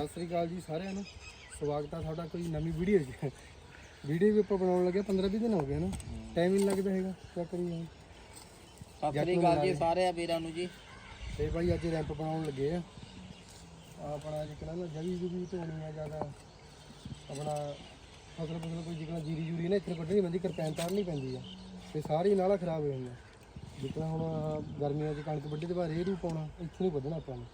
ਸਤਿ ਸ੍ਰੀ ਅਕਾਲ ਜੀ ਸਾਰਿਆਂ ਨੂੰ। ਸਵਾਗਤ ਹੈ ਤੁਹਾਡਾ ਕੋਈ ਨਵੀਂ ਵੀਡੀਓ 'ਚ। ਵੀਡੀਓ ਵੀ ਆਪਾਂ ਬਣਾਉਣ ਲੱਗੇ 15 20 ਦਿਨ ਹੋ ਗਏ ਨਾ। ਟਾਈਮ ਹੀ ਨਹੀਂ ਲੱਗਦਾ ਹੈਗਾ ਕੀ ਕਰੀਏ ਹੁਣ। ਸਤਿ ਸ੍ਰੀ ਅਕਾਲ ਜੀ ਸਾਰੇ ਵੀਰਾਂ ਨੂੰ ਜੀ। ਤੇ ਭਾਈ ਅੱਜ ਰੈਂਪ ਬਣਾਉਣ ਲੱਗੇ ਆ। ਆਪਣਾ ਜਿਕਣਾ ਨਾ ਜਗੀ ਜੁਗੀ ਧੋਣੀ ਆ ਜ਼ਿਆਦਾ। ਆਪਣਾ ਫਸਲ ਫਸਲ ਕੋਈ ਜਿਕਣਾ ਜੀਰੀ ਜੂਰੀ ਨਾ ਇੱਥੇ ਕੱਢਣੀ ਪੈਂਦੀ ਕਿਰਪੈਨ ਤਾਰਨੀ ਪੈਂਦੀ ਆ। ਤੇ ਸਾਰੀ ਨਾਲਾ ਖਰਾਬ ਹੋ ਜਾਂਦਾ ਜਿਕਣਾ ਹੁਣ ਆਹ ਗਰਮੀਆਂ 'ਚ ਕਣਕ ਵੱਢੇ ਤੇ ਬਾਅਦ ਇਹ ਰੂ ਪਾਉਣਾ ਇੱਥੇ ਨਹੀਂ ਵੱਢਣਾ ਆਪਾਂ ਨੇ।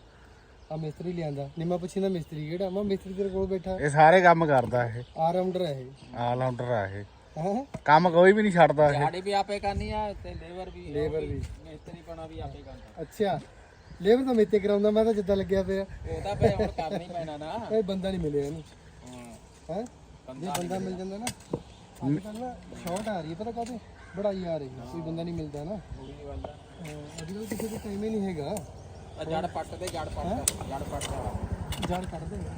ਆ ਮਿਸਤਰੀ ਲਿਆਂਦਾ। ਨਿੰਮਾ ਪੁੱਛੀ ਦਾ ਮਿਸਤਰੀ ਕਿਹੜਾ? ਮੈਂ ਮਿਸਤਰੀ ਤੇਰੇ ਕੋਲ ਬੈਠਾ। ਇਹ ਸਾਰੇ ਕੰਮ ਕਰਦਾ ਇਹ। ਆਲ ਰਾਉਂਡਰ ਹੈ ਇਹ। ਆਲ ਰਾਉਂਡਰ ਆ ਇਹ। ਹੈ? ਕੰਮ ਕੋਈ ਵੀ ਨਹੀਂ ਛੱਡਦਾ ਇਹ। ਦਿਹਾੜੀ ਵੀ ਆਪੇ ਕਰਨੀ ਆ ਤੇ ਲੇਬਰ ਵੀ ਲੇਬਰ ਵੀ। ਮਿਸਤਰੀ ਪਣਾ ਵੀ ਆਪੇ ਕਰਨਾ। ਅੱਛਾ। ਲੇਬਰ ਤਾਂ ਮੇਤੇ ਕਰਾਉਂਦਾ ਮੈਂ ਤਾਂ ਜਿੱਦਾਂ ਲੱਗਿਆ ਪਿਆ। ਉਹ ਤਾਂ ਫੇ ਹੁਣ ਕਰਨਾ ਹੀ ਪੈਣਾ ਨਾ। ਇਹ ਬੰਦਾ ਨਹੀਂ ਮਿਲਿਆ ਇਹਨੂੰ। ਹਾਂ। ਹੈ? ਜੇ ਬੰਦਾ ਮਿਲ ਜਾਂਦਾ ਨਾ। ਅੱਜ ਕੱਲ੍ਹ ਨਾ ਸ਼ਾਰਟ ਆ ਰਹੀ ਹੈ ਪਤਾ ਕਾਹਦੇ? ਬੜਾਈ ਆ ਰਹੀ ਹੈ। ਕੋਈ ਬੰਦਾ ਨਹੀਂ ਮਿਲਦਾ ਨਾ। ਹਾਂ, ਅੱਜ ਕੱਲ੍ਹ ਕਿਸੇ ਕੋਲ ਟਾਈਮ ਹੀ ਨਹੀਂ ਹੈਗਾ। ਜੜ ਪੱਟ ਤੇ ਜੜ ਪੱਟ ਜੜ ਪੱਟ ਜੜ ਕੱਢ ਦੇਗਾ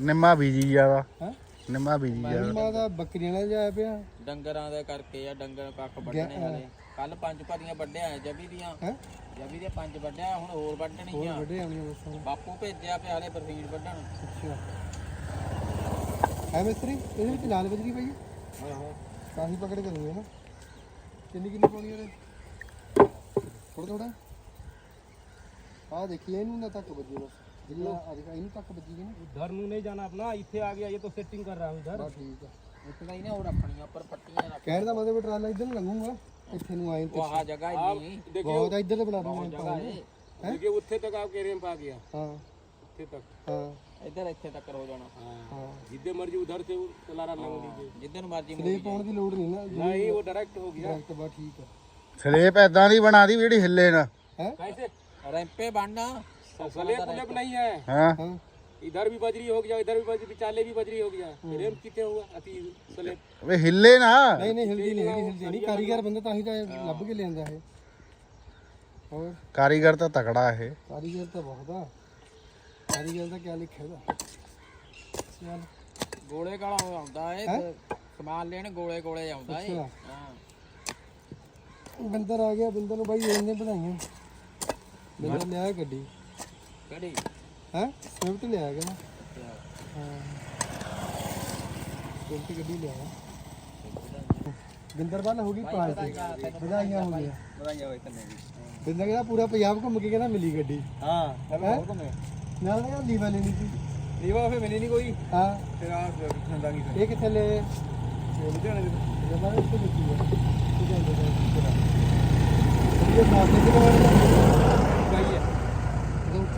ਨਿੰਮਾ ਬੀਜੀ ਜਾਦਾ ਹੈ? ਨਿੰਮਾ ਬੀਜੀ ਦਾ ਬੱਕਰੀਆਂ ਨਾਲ ਜਾਇਆ ਪਿਆ। ਡੰਗਰਾਂ ਦੇ ਕਰਕੇ ਆ ਡੰਗਰ ਕੱਖ ਵੱਢਣੇ ਵਾਲੇ ਕੱਲ ਪੰਜ ਭਰੀਆਂ ਵੱਢਿਆ ਜਬੀ ਦੀਆਂ। ਹੈ? ਜਬੀ ਦੇ ਪੰਜ ਵੱਢਿਆ ਹੁਣ ਹੋਰ ਵੱਢਣੀਆਂ। ਵੱਡੇ ਆਉਣੀਆਂ ਦੱਸੋ ਬਾਪੂ ਭੇਜਿਆ ਪਿਆ ਹਲੇ ਬਰਫੀਨ ਵੱਢਣ। ਅੱਛਾ। ਹੈ ਮਿਸਤਰੀ ਇਹਦੇ ਵਿੱਚ ਲਾਲ ਬਜਰੀ ਪਈ ਹਾਂ? ਹਾਂ ਕਾਹੀ ਪਕੜ ਕਰੂਗੇ ਨਾ। ਕਿੰਨੀ ਕਿੰਨੀ ਪਾਉਣੀ ਉਹਦੇ? ਥੋੜਾ ਥੋੜਾ ਆ ਦੇਖੀਏ ਇਹਨੂੰ ਨਾ ਤੱਕ ਵੱਜੀ ਬਸ ਜਿੰਨਾ ਅੱਜ ਇਹਨੂੰ ਤੱਕ ਵੱਜੀ ਗਈ ਨਾ उधर मुंह नहीं जाना अपना इथे आ गया ये तो सेटिंग कर रहा हूँ इधर ਬਸ ਠੀਕ ਆ ਇੱਥੇ ਤਾਂ ਇਹਨੇ ਉਹ ਰੱਖਣੀਆਂ ਉੱਪਰ ਪੱਟੀਆਂ ਰੱਖ ਕਹਿਣ ਦਾ ਮਤਲਬ ਟਰਾਲਾ ਇੱਧਰ ਨੂੰ ਲੰਘੂਗਾ ਇੱਥੇ ਨੂੰ ਆਏ ਤੇ ਉਹ ਆਹ ਜਗ੍ਹਾ ਇੰਨੀ ਬਹੁਤ ਆ, ਇੱਧਰ ਤੇ ਬਣਾ ਦੂੰਗਾ ਜਗ੍ਹਾ ਹੈ देखिए उत्थे तक आपके रेम आ गया ਹਾਂ उत्थे तक ਹਾਂ ਇੱਧਰ ਇੱਥੇ ਤੱਕ ਹੋ ਜਾਣਾ ਹਾਂ जितने मर्जी उधर से चलाना लंग लीजिए ਜਿੱਦਨ ਮਰਜੀ तो ਸਲੇ ਪਾਉਣ ਦੀ ਲੋੜ ਨਹੀਂ ਨਾ नहीं वो डायरेक्ट हो गया ਡਾਇਰੈਕਟ ਬਾ ਠੀਕ ਆ ਸਲੇਪ ਐਦਾਂ ਦੀ ਬਣਾ ਦੀ ਵੀ ਜਿਹੜੀ ਹਿੱਲੇ ਨਾ ਹੈ कैसे ਰੈਂਪੇ ਬਣਨਾ सलेब उलेब नहीं है ਹਾਂ ਹਾਂ इधर भी बजरी हो गया इधर भी बजरी विचाले भी बजरी हो गया रेम कितने हुआ अति सलेब ਵੇ ਹਿੱਲੇ ਨਾ ਨਹੀਂ ਨਹੀਂ ਹਿਲਦੀ ਨਹੀਂ ਹੈਗੀ ਹਿਲਦੀ ਨਹੀਂ ਕਾਰੀਗਰ ਬੰਦਾ ਤਾਂ ਹੀ ਤਾਂ ਇਹ ਲੱਭ ਕੇ ਲਿਆਂਦਾ ਇਹ ਹੋਰ ਕਾਰੀਗਰ ਤਾਂ ਤਕੜਾ ਇਹ ਕਾਰੀਗਰ ਤਾਂ ਬਹੁਤ ਆ ਕਾਰੀਗਰ ਦਾ ਕੀ ਲਿਖਿਆ ਦਾ ਚੱਲ ਗੋਲੇ ਕਾਲਾ ਆਉਂਦਾ ਏ ਤੇ ਸਮਾਨ ਲੈਣ ਗੋਲੇ ਗੋਲੇ ਆਉਂਦਾ ਏ ਅੱਛਾ। ਹਾਂ ਬੰਦਰ ਆ ਗਿਆ ਬੰਦਰ ਨੂੰ ਬਾਈ ਇਹਨੇ ਬਣਾਈਆਂ ਮੈਨੂੰ ਲਿਆ ਗੱਡੀ। ਗੱਡੀ ਹੈ? ਸਵਿਫਟ ਲਿਆ ਗਿਆ ਹਾਂ। ਸਵਿਫਟ ਗੱਡੀ ਲਿਆ। ਬਿੰਦਰਵਾਲ ਹੋ ਗਈ ਪਾਸ ਦੀ ਵਧਾਈਆਂ ਹੋ ਗਈਆਂ। ਵਧਾਈਆਂ ਹੋਏ ਤਨੇ ਬਿੰਦਰ ਕਹਿੰਦਾ ਪੂਰਾ ਪੰਜਾਬ ਘੁੰਮ ਕੇ ਕਹਿੰਦਾ ਮਿਲੀ ਗੱਡੀ। ਹਾਂ ਮੈਂ ਘੁੰਮੇ। ਨਾਲ ਨਾ ਲੀਵਾ ਲੈਣੀ ਸੀ। ਲੀਵਾ ਫੇ ਮਿਲੀ ਨਹੀਂ ਕੋਈ? ਹਾਂ। ਫਿਰ ਆ ਠੰਡਾ ਕੀ ਇਹ ਕਿੱਥੇ ਲੈ ਲੁਧਿਆਣੇ ਦੇ ਜਮਾਨੇ ਉੱਤੇ ਦਿੱਤੀ ਹੈ ਠੀਕ ਹੈ ਜੀ ਇਹ ਮਾਰਕੀਟ ਦੇ ਬਾਰੇ ਇਹਦਾ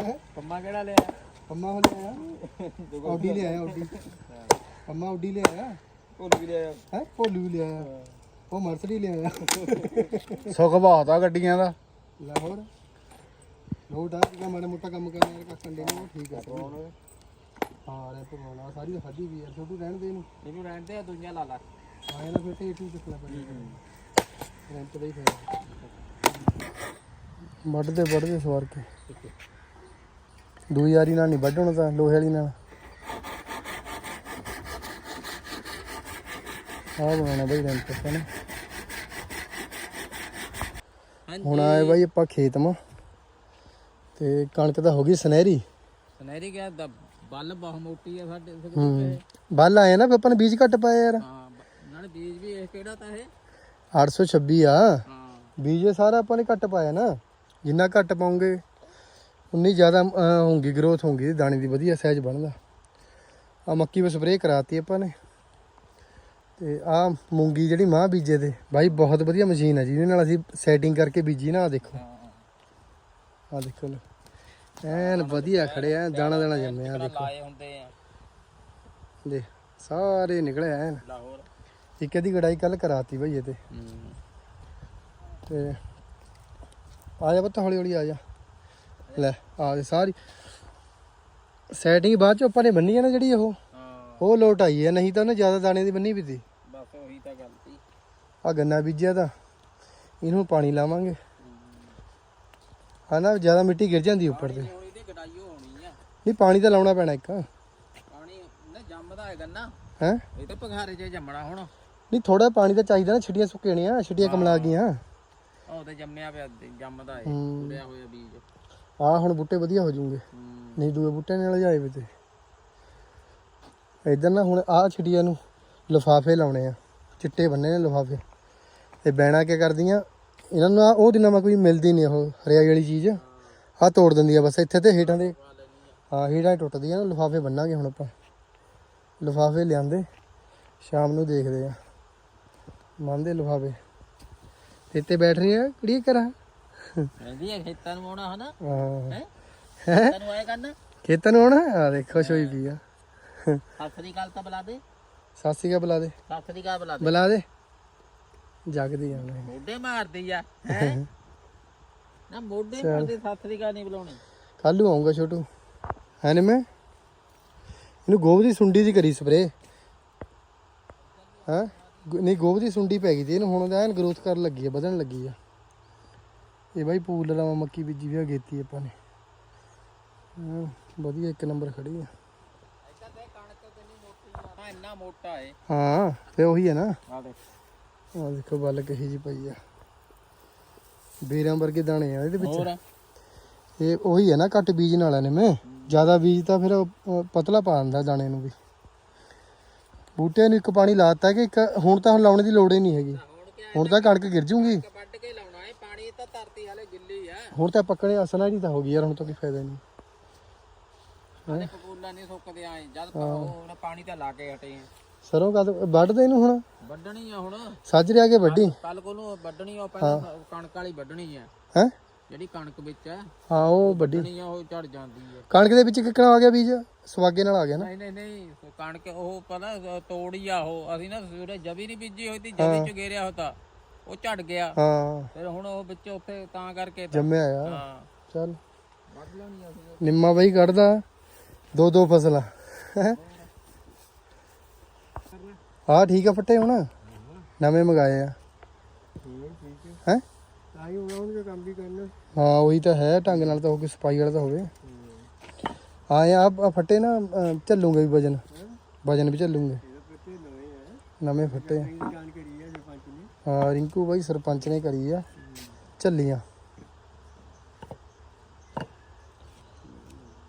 ਹੈਂ? ਪੰਮਾ ਕਿਹੜਾ ਲਿਆ ਪੰਮਾ ਹੋ ਲਿਆ ਆਡੀ ਲਿਆ ਆਡੀ ਪੰਮਾ ਆਡੀ ਲਿਆ ਭੁੱਲ ਵੀ ਲਿਆ ਹੈ? ਭੋਲੂ ਵੀ ਲਿਆ ਉਹ ਮਰਸਡੀ ਲਿਆ ਸੁੱਖ ਬਹੁਤ ਆ ਗੱਡੀਆਂ ਦਾ। ਲਾਹੌਰ ਲੋਟ ਆ ਜਿਹੜਾ ਮਾੜਾ ਮੋਟਾ ਕੰਮ ਕਰਨਾ ਯਾਰ ਕੱਕਣ ਦੇ ਨੂੰ ਠੀਕ ਆ। ਹਾਂ ਲੈ ਪਵਾਉਣਾ ਸਾਰੀ ਤਾਂ ਖਾਧੀ ਵੀ ਯਾਰ ਛੋਟੂ ਰਹਿਣ ਦੇ ਇਹਨੂੰ। ਇਹਨੂੰ ਰਹਿਣ ਦੇ ਦੁਨੀਆ ਲਾ ਲਾ। ਆਏ ਨਾ ਫਿਰ ਤੇ ਟੂ ਚੱਕਣਾ ਪੈਣਾ। ਰੈਂਟ ਦਾ ਹੀ ਫਾਇਦਾ ਵੱਢਦੇ ਵੱਢਦੇ ਸਵਾਰ ਕੇ। ਦੂਈ ਯਾਰੀ ਨਾਲ ਨਹੀਂ ਵੱਢਣਾ ਤਾਂ ਲੋਹੇ ਵਾਲੀ ਨਾਲ। ਆਹ ਬਣਾਉਣਾ ਬਈ ਰੈਂਟ ਤੇ ਨਾ। ਹੁਣ ਆਏ ਬਾਈ ਆਪਾਂ ਖੇਤ ਮਾ। ਤੇ ਕਣਕ ਤਾਂ ਹੋ ਗਈ ਸੁਨਹਿਰੀ। ਸੁਨਹਿਰੀ ਗਿਆ ਦਾ ਬੱਲ ਬਹੁਤ ਮੋਟੀ ਆ ਸਾਡੇ ਹੂੰ। ਬੱਲ ਆਏ ਨਾ ਆਪਾਂ ਨੇ ਬੀਜ ਘੱਟ ਪਾਏ ਯਾਰ। ਹਾਂ ਨਾਲੇ ਬੀਜ ਵੀ ਇਹ ਕਿਹੜਾ ਤਾਂ ਇਹ? 826 ਆ। ਹਾਂ। ਬੀਜ ਸਾਰਾ ਆਪਾਂ ਨੇ ਘੱਟ ਪਾਇਆ ਨਾ। ਜਿੰਨਾ ਘੱਟ ਪਾਉਂਗੇ ਉਨੀ ਜ਼ਿਆਦਾ ਹੋਊਗੀ ਗਰੋਥ ਹੋਊਗੀ ਦਾਣੇ ਦੀ ਵਧੀਆ ਸਾਈਜ਼ ਬਣਦਾ। ਆ ਮੱਕੀ ਵਿੱਚ ਸਪਰੇਅ ਕਰਾਤੀ ਆਪਾਂ ਨੇ। ਤੇ ਆ ਮੂੰਗੀ ਜਿਹੜੀ ਮਾਂ ਬੀਜੇ ਤੇ ਬਾਈ ਬਹੁਤ ਵਧੀਆ ਮਸ਼ੀਨ ਹੈ ਜਿਹਦੇ ਨਾਲ ਅਸੀਂ ਸੈਟਿੰਗ ਕਰਕੇ ਬੀਜੀ ਨਾ ਆ ਦੇਖੋ। ਆ ਦੇਖੋ ਐਨ ਵਧੀਆ ਖੜਿਆ ਦਾਣਾ ਦਾਣਾ ਦੇਖੋ। ਲਾਏ ਹੁੰਦੇ ਆ। ਦੇ ਸਾਰੇ ਨਿਕਲੇ ਐਨ। ਲਾਹੌਰ। ਇੱਕ ਇਹਦੀ ਗੜਾਈ ਕੱਲ ਕਰਾਤੀ ਬਈ ਇਹ ਤੇ ਆ ਜਾ ਪੁੱਤ ਹੌਲੀ ਹੌਲੀ ਆ ਜਾ। ਲੈ ਆ ਜਾ ਸਾਰੀ। ਸੈਟਿੰਗ ਬਾਅਦ ਚ ਆਪਾਂ ਨੇ ਬੰਨੀ ਹੈ ਨਾ ਜਿਹੜੀ ਉਹ। ਉਹ ਲੋਟ ਆਈ ਹੈ ਨਹੀਂ ਤਾਂ ਉਹਨੇ ਜ਼ਿਆਦਾ ਦਾਣੇ ਦੀ ਬੰਨੀ ਵੀ ਬਸ ਉਹੀ ਤਾਂ ਗੱਲ ਸੀ। ਆ ਗੰਨਾ ਬੀਜਿਆ ਤਾਂ। ਇਹਨੂੰ ਪਾਣੀ ਲਾਵਾਂਗੇ। ਹਾਂ ਨਾ ਜ਼ਿਆਦਾ ਮਿੱਟੀ ਗਿਰ ਜਾਂਦੀ ਉੱਪਰ ਤੇ। ਹੁਣ ਇਹਦੀ ਕਟਾਈ ਹੋਣੀ ਆ। ਨਹੀਂ ਪਾਣੀ ਤਾਂ ਲਾਉਣਾ ਪੈਣਾ ਇੱਕ। ਪਾਣੀ ਨਾ ਜੰਮਦਾ ਹੈ ਗੰਨਾ। ਹੈ? ਇਹ ਤਾਂ ਪਖਾਰੇ 'ਚ ਜੰਮਣਾ ਹੁਣ। ਨਹੀਂ ਥੋੜਾ ਪਾਣੀ ਤਾਂ ਚਾਹੀਦਾ ਨਾ ਛਿੜੀਆਂ ਸੁੱਕਣੀਆਂ ਛਿੜੀਆਂ ਕਮਲਾ ਗਈਆਂ। ਉਹ ਤੇ ਜੰਮਿਆ ਪਿਆ ਜੰਮਦਾ ਹੈ। ਉੜਿਆ ਹੋਇਆ ਬੀਜ। ਆ ਹੁਣ ਬੂਟੇ ਵਧੀਆ ਹੋ ਜਾਣਗੇ ਨਹੀਂ ਦੂਏ ਬੂਟੇ ਨਾਲ ਜਾਏ ਵੀ ਤੇ। ਇਧਰ ਨਾ ਹੁਣ ਆਹ ਛਿੜੀਆਂ ਨੂੰ ਲਫਾਫੇ ਲਾਉਣੇ ਆ। ਚਿੱਟੇ ਬੰਨੇ ਨੇ ਲਫਾਫੇ। ਤੇ ਬੈਣਾ ਕੀ ਕਰਦੀਆਂ? ਇਹਨਾਂ ਨੂੰ ਆਹ ਉਹ ਦਿਨਾਂ ਮੈਂ ਕੋਈ ਮਿਲਦੀ ਨਹੀਂ ਉਹ ਹਰਿਆਈ ਵਾਲੀ ਚੀਜ਼। ਆਹ ਤੋੜ ਦਿੰਦੀ ਆ ਬਸ ਇੱਥੇ ਤੇ ਹੇਠਾਂ ਦੇ। ਹਾਂ, ਹੇਠਾਂ ਟੁੱਟਦੀਆਂ ਨਾ, ਲਫਾਫੇ ਬੰਨਾਂਗੇ ਹੁਣ ਆਪਾਂ। ਲਫਾਫੇ ਲਿਆਂਦੇ। ਸ਼ਾਮ ਨੂੰ ਦੇਖਦੇ ਆ। ਮੰਨਦੇ ਲਫਾਫੇ। ਤੇ ਤੇ ਬੈਠ ਰਹੀ ਆ ਕਿਹੜੀ ਕਰਾਂ ਖੇਤਾਂ ਨੂੰ ਆਉਣਾ ਹਨਾ? ਹਾਂ। ਹੈ? ਖੇਤਾਂ ਨੂੰ ਆਏ ਕਰਨ? ਖੇਤਾਂ ਨੂੰ ਆਉਣਾ? ਆ ਦੇਖ ਹੋਈ ਪਈ ਆ। ਸੱਸ ਦੀ ਗੱਲ ਤਾਂ ਬੁਲਾ ਦੇ। ਸਾਸੀ ਕਾ ਬੁਲਾ ਦੇ। ਸੱਸ ਦੀ ਗੱਲ ਬੁਲਾ ਦੇ। ਬੁਲਾ ਦੇ। ਜਗਦੀ ਆ ਮੋਢੇ ਮਾਰਦੀ ਆ ਹੈ? ਨਾ ਮੋਢੇ ਮਾਰਦੀ ਸੱਸ ਦੀ ਗੱਲ ਨਹੀਂ ਬੁਲਾਉਣੀ। ਕੱਲ ਆਉਂਗਾ ਛੋਟੂ। ਹੈ ਨੀ ਮੈਂ? ਇਹਨੂੰ ਗੋਬ ਦੀ ਸੁੰਡੀ ਦੀ ਕਰੀ ਸਪਰੇ ਹਾਂ? ਨਹੀਂ ਗੋਬ ਦੀ ਸੁੰਡੀ ਪੈ ਗਈ ਤੇ ਇਹਨੂੰ ਹੁਣ ਐਨ ਗਰੋਥ ਕਰਨ ਲੱਗੀ ਆ ਵਧਣ ਲੱਗੀ ਆ। ਇਹ ਬਾਈ ਪੂਲ ਲਾਵਾ ਮੱਕੀ ਬੀਜੀ ਵੀ ਆ ਗੇਤੀ ਆਪਾਂ ਨੇ। ਵਧੀਆ ਇੱਕ ਨੰਬਰ ਖੜੀ ਆ। ਹਾਂ ਇੰਨਾ ਮੋਟਾ ਹੈ ਹਾਂ ਤੇ ਉਹੀ ਹੈ ਨਾ। ਆ ਦੇਖ ਆ ਦੇਖੋ ਬੱਲ ਕਹੀ ਜੀ ਪਈ ਆ। ਬੇਰਾਂ ਵਰਗੇ ਦਾਣੇ ਆ ਇਹਦੇ ਵਿੱਚ। ਹੋਰ? ਇਹ ਉਹੀ ਹੈ ਨਾ ਘੱਟ ਬੀਜ ਵਾਲਿਆਂ ਨੇ ਮੈਂ। ਜ਼ਿਆਦਾ ਬੀਜ ਤਾਂ ਫਿਰ ਪਤਲਾ ਪਾ ਦਿੰਦਾ ਦਾਣੇ ਨੂੰ ਵੀ। ਬੂਟੇ ਨੂੰ ਇੱਕ ਪਾਣੀ ਲਾਤਾ ਕਿ ਇੱਕ ਹੁਣ ਤਾਂ ਹੁਣ ਲਾਉਣ ਦੀ ਲੋੜ ਹੀ ਨਹੀਂ ਹੈਗੀ। ਹੁਣ ਤਾਂ ਕਣਕ ਗਿਰ ਜੂਗੀ। ਧਰਤੀ ਹਾਲੇ ਗਿੱਲੀ ਆ। ਹੁਣ ਤਾਂ ਪੱਕਣੇ ਅਸਨਾ ਹੀ ਤਾਂ ਹੋ ਗਈ ਯਾਰ ਹੁਣ ਤਾਂ ਕੋਈ ਫਾਇਦਾ ਨਹੀਂ। ਹਾਲੇ ਪਪੂਲਾ ਨਹੀਂ ਸੁੱਕਦੇ ਆਏ ਜਦ ਉਹਨੇ ਪਾਣੀ ਤਾਂ ਲਾ ਕੇ ਹਟੇ ਆ। ਸਰੋਂ ਕਦ ਵੱਢਦੇ ਇਹਨੂੰ ਹੁਣ? ਵੱਢਣੀ ਆ ਹੁਣ। ਸੱਜ ਰਿਆ ਕੇ ਵੱਢੀ? ਕੱਲ ਕੋ ਨੂੰ ਵੱਢਣੀ ਆ ਪਹਿਲਾਂ ਕਣਕ ਵਾਲੀ ਵੱਢਣੀ ਆ। ਹੈ? ਜਿਹੜੀ ਕਣਕ ਵਿੱਚ ਆ। ਹਾਂ ਉਹ ਵੱਢੀ। ਵੱਢਣੀ ਆ ਉਹ ਝੜ ਜਾਂਦੀ ਆ। ਕਣਕ ਦੇ ਵਿੱਚ ਕਿੱਕਣਾ ਆ ਗਿਆ ਬੀਜ ਸਵਾਗੇ ਨਾਲ ਆ ਗਿਆ ਨਾ। ਨਹੀਂ ਨਹੀਂ ਨਹੀਂ ਉਹ ਕਣਕ ਉਹ ਪਤਾ ਤੋੜੀ ਆ ਉਹ। ਅਸੀਂ ਨਾ ਸਵੇਰੇ ਜਵੀ ਨਹੀਂ ਬੀਜੀ ਹੋਈ ਤੀ ਜਵੀ ਚ ਗੇਰਿਆ ਹੋਤਾ ਉਹ ਝੜ ਗਿਆ। ਹਾਂ। ਫਿਰ ਹੁਣ ਉਹ ਵਿੱਚ ਉੱਥੇ ਤਾਂ ਕਰਕੇ ਤਾਂ- ਜੰਮਿਆ ਆ। ਹਾਂ। ਚੱਲ। ਨਿੰਮਾ ਬਾਈ ਕੱਢਦਾ। ਦੋ ਦੋ ਫਸਲਾਂ। ਹਾਂ ਠੀਕ ਆ ਫੱਟੇ ਹੁਣ। ਨਵੇਂ ਮੰਗਾਏ ਆ। ਹੈ? ਆਈ ਉਹਨਾਂ ਦਾ ਕੰਮ ਵੀ ਕਰਨਾ ਹਾਂ ਉਹੀ ਤਾਂ ਹੈ। ਢੰਗ ਨਾਲ ਤਾਂ ਹੋ ਕੇ ਸਫ਼ਾਈ ਵਾਲਾ ਤਾਂ ਹੋਵੇ। ਹਾਂ ਇਹ ਆ ਆ ਫੱਟੇ ਨਾ ਅਹ, ਚੱਲੂਗੇ ਵੀ ਵਜਨ। ਵਜਨ ਵੀ ਚੱਲੂਗੇ। ਬੱਚੇ ਨਵੇਂ ਫੱਟੇ। ਜਾਣਕਾਰੀ ਹੈ ਹਾਂ ਰਿੰਕੂ ਬਾਈ ਸਰਪੰਚ ਨੇ ਕਰੀ ਆ। ਚੱਲੀਆਂ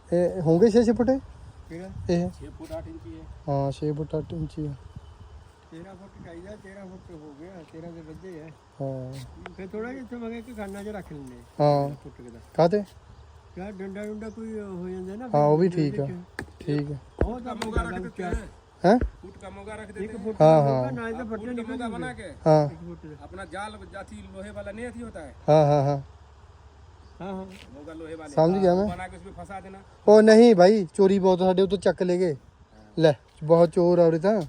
ਇਹ ਹੋਣਗੇ 6 ਫੁੱਟੇ? ਕਿਹੜਾ? ਇਹ। 6 ਫੁੱਟ 8 ਇੰਚੀ ਹੈ। ਹਾਂ 6 ਫੁੱਟ 8 ਇੰਚੀ ਆ। 13 ਫੁੱਟ ਚਾਹੀਦਾ 13 ਫੁੱਟ ਹੋ ਗਿਆ 13 ਦੇ ਵੱਧੇ ਹੈ ਹਾਂ। ਫਿਰ ਥੋੜਾ ਜਿਹਾ ਇੱਥੇ ਮਗੇ ਖਾਨਾ ਚ ਰੱਖ ਲੈਂਦੇ ਹਾਂ। ਫੁੱਟ ਦਾ। ਕਾਤੇ ਯਾਰ ਡੰਡਾ ਡੰਡਾ ਕੋਈ ਹੋ ਜਾਂਦਾ ਨਾ ਹਾਂ ਉਹ ਵੀ ਠੀਕ ਆ। ਠੀਕ ਆ। ਉਹ ਤਾਂ ਮੋਗਾ ਰੱਖ ਦਿੱਤਾ। ਹੈ फुट का मोगा रख देते ਇੱਕ हैं ਫੁੱਟ हाँ, ਦਾ हाँ। ਹੋਊਗਾ, ਨਾਲ ਤਾਂ ਫੁੱਟ फुट का मोगा बना के ਹਾਂ ਇੱਕ ਫੁੱਟ ਦਾ अपना जाल जाती लोहे वाला नहीं अथी होता है ਹਾਂ ਹਾਂ ਹਾਂ ਹਾਂ ਹਾਂ मोगा लोहे वाले समझ गया मैं बना के उसमें फंसा देना ਉਹ ਨਹੀਂ ਭਾਈ ਚੋਰੀ ਬਹੁਤ ਸਾਡੇ ਉੱਤੇ ਚੱਕ ਲੈ ਗਏ ਲੈ ਬਹੁਤ ਚੋਰ ਆ ਉਰੇ ਤਾਂ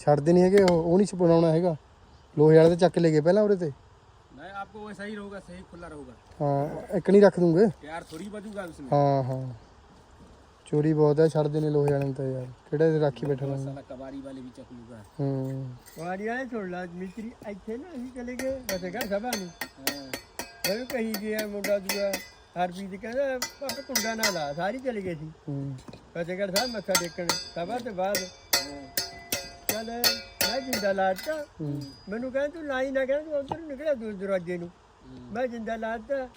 ਛੱਡਦੇ ਨਹੀਂ ਹੈਗੇ ਉਹ ਉਹ ਨਹੀਂ ਛਪਾਉਣਾ ਹੈਗਾ ਲੋਹੇ ਵਾਲੇ ਤੇ ਚੱਕ ਲੈ ਗਏ ਪਹਿਲਾਂ ਉਰੇ ਤੇ नहीं आपको वैसा ही रहूगा सही खुला रहूगा ਹਾਂ ਇੱਕ ਨਹੀਂ ਰੱਖ ਦੂੰਗੇ यार थोड़ी बजूगा उसमें ਹਾਂ ਹਾਂ ਚੋਰੀ ਬਹੁਤ ਆ ਛੱਡਦੇ ਨੇ ਲੋਹੇ ਵਾਲੇ ਤਾਂ ਯਾਰ। ਕਿਹੜੇ ਰਾਖੀ ਬੈਠਾ ਰਹਿੰਦਾ ਸਾਲਾ ਵਾਲੇ ਵੀ ਚੱਕ ਹੂੰ। ਵਾਰੀ ਵਾਲੇ ਛੋੜ ਲਾ ਮਿਸਤਰੀ ਇੱਥੇ ਨਾ ਅਸੀਂ ਚਲੇ ਗਏ ਬਸੇਗਾ ਸਭਾ ਨੂੰ। ਮੈਨੂੰ ਕਹੀ ਗਿਆ ਮੁੰਡਾ ਦੂਆ ਹਰਪੀ ਦੀ ਕਹਿੰਦਾ ਪਾਪਾ ਕੁੰਡਾ ਨਾ ਲਾ। ਸਾਰੀ ਚਲੇ ਗਏ ਸੀ। ਹੂੰ। ਫਤਿਹਗੜ੍ਹ ਸਾਹਿਬ ਮੱਥਾ ਟੇਕਣ ਸਭਾ ਤੇ ਬਾਅਦ। ਚੱਲ ਮੈਂ ਜਿੰਦਾ ਲਾਤਾ। ਮੈਨੂੰ ਕਹਿੰਦਾ ਤੂੰ ਨਾ ਨਾ ਕਹਿੰਦਾ ਉਧਰ ਨਿਕਲਿਆ ਦੂਰ ਦਰਵਾਜੇ ਨੂੰ ਮੈਂ ਜਿੰਦਾ ਲਾਤਾ।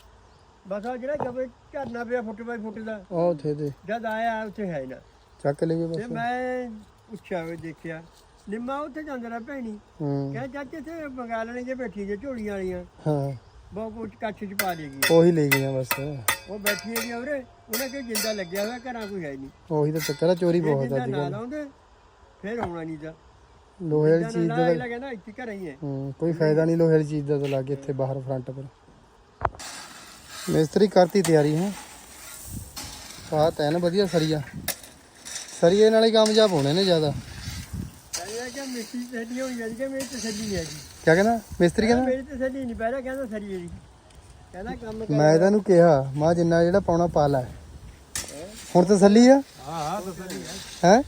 ਬਸ ਉਹ ਜਿਹੜਾ ਜਬ ਝਰਨਾ ਪਿਆ ਫੁੱਟ ਬਾਈ ਫੁੱਟ ਦਾ। ਉਹ ਉੱਥੇ ਤੇ ਜਦ ਆਇਆ ਉੱਥੇ ਹੈ ਨਾ। ਚੱਕ ਲੈ ਗਏ ਤੇ ਬਸ। ਮੈਂ ਉੱਚਾ ਹੋਏ ਦੇਖਿਆ। ਨਿੰਮਾ ਉੱਥੇ ਜਾਂਦਾ ਰਿਹਾ ਭੈਣੀ ਹੂੰ। ਚਾਚੇ ਤੇ ਮੰਗਾ ਲੈਣੇ ਜੇ ਬੈਠੀ ਜੇ ਝੋਲੀਆਂ ਵਾਲੀਆਂ। ਹਾਂ। ਬਹੁਤ ਕੁਝ ਕੱਛ ਚ ਪਾ ਲੇਗੀ ਉਹੀ ਲੈ ਗਈਆਂ ਬਸ। ਉਹ ਬੈਠੀ ਹੈਗੀ ਉਰੇ। ਉਹਨਾਂ ਕੇ ਜਿੰਦਾ ਲੱਗਿਆ ਹੋਇਆ ਘਰਾਂ ਕੋਈ ਹੈ ਨਹੀਂ। ਉਹੀ ਤਾਂ ਚੱਕਰ ਆ ਚੋਰੀ ਬਹੁਤ ਜਿੰਦਾ ਅੱਜ ਨਾ ਕੱਲ ਲਾਉਂਦੇ ਫਿਰ ਆਉਣਾ ਨਹੀਂ ਤਾਂ। ਲੋਹੇ ਵਾਲੀ ਜਿੰਦਾ ਚੀਜ਼ ਨਾ ਦਾ ਅਗਲਾ ਕਹਿੰਦਾ ਇੱਥੇ ਘਰ ਹੀ ਹੈ। ਹੂੰ ਕੋਈ ਫਾਇਦਾ ਨਹੀਂ ਲੋਹੇ ਵਾਲੀ ਚੀਜ਼ ਦਾ ਤਾਂ ਲਾਗੇ ਇੱਥੇ ਬਾਹਰ ਫਰੰਟ ਪਰ। ਮਿਸਤਰੀ ਕਰਤੀ ਤਿਆਰੀ ਹੈ। ਪਾ ਤੈਨ ਵਧੀਆ ਸਰੀਆ। ਸਰੀਏ ਨਾਲ ਹੀ ਕਾਮਯਾਬ ਹੋਣੇ ਨੇ ਜ਼ਿਆਦਾ। ਕਹਿੰਦਾ ਮਿਸਤਰੀ ਸੱਡੀ ਹੋਈ ਜਾਂਦੀ ਕਿ ਮੇਰੀ ਤਸੱਲੀ ਨਹੀਂ ਹੈਗੀ? ਕਹਿੰਦਾ? ਮਿਸਤਰੀ ਕਹਿੰਦਾ ਮੇਰੀ ਤਸੱਲੀ ਨਹੀਂ ਪਹਿਲਾਂ ਕਹਿੰਦਾ ਸਰੀਏ ਦੀ। ਕਹਿੰਦਾ ਕੰਮ ਮੈਂ ਤੈਨੂੰ ਕਿਹਾ ਮਾ ਜਿੰਨਾ ਜਿਹੜਾ ਪਾਉਣਾ ਪਾਲਾ। ਲੈ ਹੁਣ ਤਸੱਲੀ ਆ? ਹਾਂ ਹਾਂ ਤਸੱਲੀ ਹੈ? ਹੈ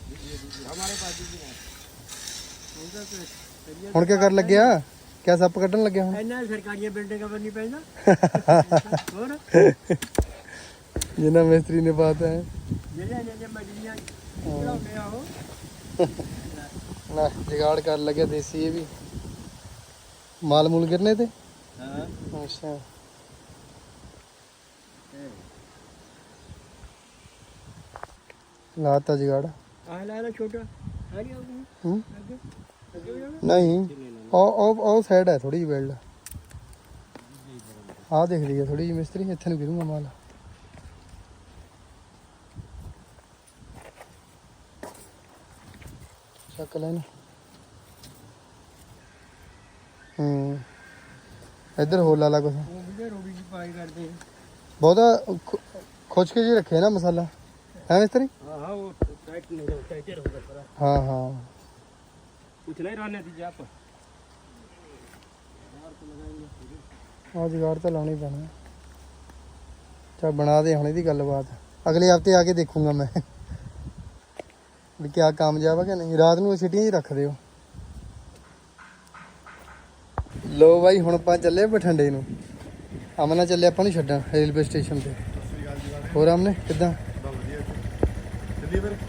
ਹੁਣ ਕੀ ਕਰ ਲੱਗਿਆ? ਕਿਆ ਸੱਪ ਕੱਢਣ ਲੱਗਿਆ ਹੁਣ? ਇੰਨਾ ਸਰਕਾਰੀਆਂ ਬਿਲਡਿੰਗਾਂ ਨਹੀਂ ਪੈਂਦਾ। ਹੋਰ? ਜਿੰਨਾ ਮਿਸਤਰੀ ਨੇ ਬਾਤ ਹੈ ਜਿਹੜੀਆਂ ਜਿਹੜੀਆਂ ਮਜਲੀਆਂ ਬਣਾਉਂਦੇ ਆ ਉਹ। ਨਾ ਜਗਾੜ ਕਰਨ ਲੱਗਿਆ ਦੇਸੀ ਇਹ ਵੀ। ਮਾਲ ਮੂਲ ਗਿਰਨੇ ਤੇ? ਹਾਂ। ਅੱਛਾ। ਲਾਤਾ ਜਗਾੜ। ਆਹ ਲੈ ਲੈ ਛੋਟਾ। ਆ ਗਿਆ ਹੂੰ? ਨਹੀਂ। ਉਹ ਉਹ ਉਹ ਸਾਈਡ ਹੈ ਥੋੜੀ ਜਿਹੀ ਬਿਲਡ ਆਹ ਦੇਖ ਲਈਏ ਥੋੜੀ ਜਿਹੀ ਮਿਸਤਰੀ ਇੱਥੇ ਨੂੰ ਗਿਰੂਗਾ ਮਾਲ। ਚੱਕ ਲੈਣ। ਹੂੰ। ਇੱਧਰ ਹੋਲਾ ਲਾ ਕੁਛ। ਰੋੜੀ ਦੀ ਪਾਈ ਕਰਦੇ ਬਹੁਤਾ ਖੋਚ ਕੇ ਜੀ ਰੱਖਿਆ ਨਾ ਮਸਾਲਾ। ਹਾਂ ਹਾਂ ਉਹ ਟਾਈਟ ਨਹੀਂ ਟਾਈਟਰ ਹੋ ਗਿਆ ਹਾਂ ਹਾਂ। ਕੁਛ ਨਹੀਂ ਰਾਣੇ ਦੀ ਜਾਪ ਆਹ ਜੁਗਾੜ ਤਾਂ ਲਾਉਣਾ ਪੈਣਾ ਚਾ ਬਣਾ ਦੇ ਹੁਣ ਇਹਦੀ ਗੱਲਬਾਤ। ਅਗਲੇ ਹਫ਼ਤੇ ਆ ਕੇ ਦੇਖੂੰਗਾ ਮੈਂ। ਵੀ ਕਿਆ ਕਾਮਯਾਬ ਆ ਕਿ ਨਹੀਂ। ਰਾਤ ਨੂੰ ਸਿਟੀਆਂ 'ਚ ਰੱਖ ਦਿਓ ਲੋ ਬਾਈ, ਹੁਣ ਆਪਾਂ ਚੱਲੇ ਬਠਿੰਡੇ ਨੂੰ। ਅਮਨਾ ਚੱਲੇ ਆਪਾਂ ਨੂੰ ਛੱਡਣ ਰੇਲਵੇ ਸਟੇਸ਼ਨ ਤੇ। ਹੋਰ ਆਮਨੇ ਕਿੱਦਾਂ?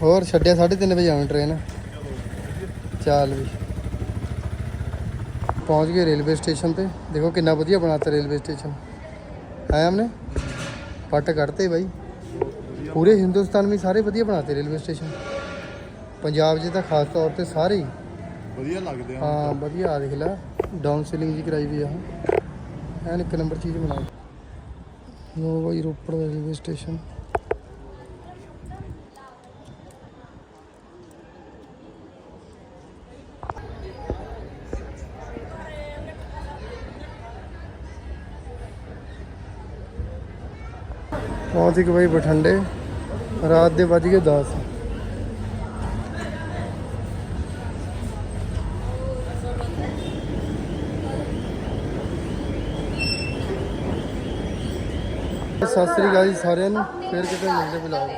ਹੋਰ, ਛੱਡਿਆ 3:30 ਵਜੇ ਆਉਣੀ ਟ੍ਰੇਨ ਚੱਲ ਵੀ। ਪਹੁੰਚ ਗਏ ਰੇਲਵੇ ਸਟੇਸ਼ਨ ਤੇ। ਦੇਖੋ ਕਿੰਨਾ ਵਧੀਆ ਬਣਾਤਾ ਰੇਲਵੇ ਸਟੇਸ਼ਨ। ਹੈ ਆਮਨੇ ਪੱਟ ਕੱਢਤੇ ਬਾਈ। ਪੂਰੇ ਹਿੰਦੁਸਤਾਨ ਵਿੱਚ ਸਾਰੇ ਵਧੀਆ ਬਣਾਤੇ ਰੇਲਵੇ ਸਟੇਸ਼ਨ। ਪੰਜਾਬ 'ਚ ਤਾਂ ਖਾਸ ਤੌਰ ਤੇ ਸਾਰੇ ਵਧੀਆ ਲੱਗਦੇ ਹਾਂ ਵਧੀਆ ਆ ਦੇਖ ਲੈ। ਡਾਊਨ ਸੀਲਿੰਗ ਜੀ ਕਰਾਈ ਵੀ ਆ। ਐਨ ਇੱਕ ਨੰਬਰ ਚੀਜ਼ ਬਣਾ ਲੋ ਬਾਈ ਰੋਪੜ ਰੇਲਵੇ ਸਟੇਸ਼ਨ। ਪਹੁੰਚ ਗਏ ਬਾਈ ਬਠਿੰਡੇ। ਰਾਤ ਦੇ ਵੱਜ ਗਏ 10 ਸਤਿ ਸ੍ਰੀ ਅਕਾਲ ਜੀ ਸਾਰਿਆਂ ਨੂੰ। ਫੇਰ ਕਿਤੇ ਮਿਲਦੇ ਬੁਲਾਓ।